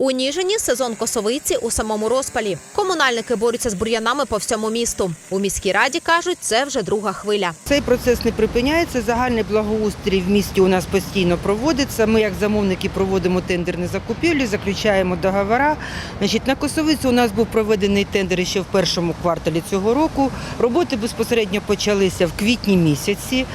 У Ніжині сезон косовиці у самому розпалі. Комунальники борються з бур'янами по всьому місту. У міській раді кажуть, це вже друга хвиля. Цей процес не припиняється. Загальний благоустрій в місті у нас постійно проводиться. Ми, як замовники, проводимо тендерні закупівлі, заключаємо договори. Значить, на Косовицю у нас був проведений тендер ще в першому кварталі цього року. Роботи безпосередньо почалися в квітні місяці.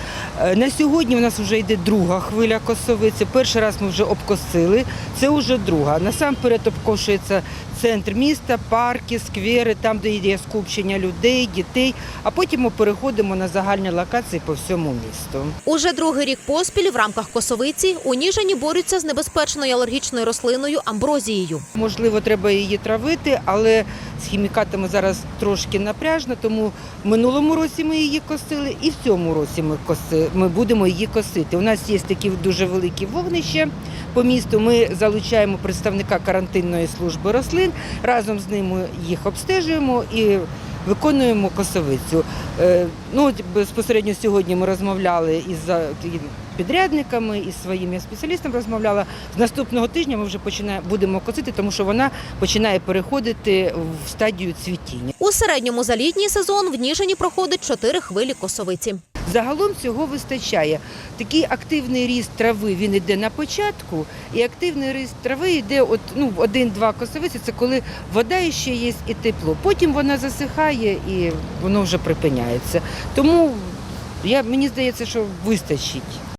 Е, На сьогодні у нас вже йде друга хвиля косовиці. Перший раз ми вже обкосили. Це вже друга. Насамперед обкошується центр міста, парки, сквери, там, де є скупчення людей, дітей. А потім ми переходимо на загальні локації по всьому місту. Уже другий рік поспіль в рамках косовиці у Ніжині борються з небезпечною алергічною рослиною амброзією. Можливо, треба її травити, але з хімікатами зараз трошки напряжно, тому в минулому році ми її косили, і в цьому році ми коси, ми будемо її косити. У нас є такі дуже великі вогнища по місту. Ми залучаємо представника карантинної служби рослин. Разом з ними їх обстежуємо і виконуємо косовицю. Е, Ну, безпосередньо сьогодні ми розмовляли із підрядниками і зі своїм я спеціалістом розмовляла. З наступного тижня ми вже починаємо будемо косити, тому що вона починає переходити в стадію цвітіння. У середньому за літній сезон в Ніжині проходить чотири хвилі косовиці. Загалом цього вистачає. Такий активний ріст трави він йде на початку, і активний ріст трави йде от ну один-два косовиці. Це коли вода ще є і тепло. Потім вона засихає і воно вже припиняється. Тому я мені здається, що вистачить.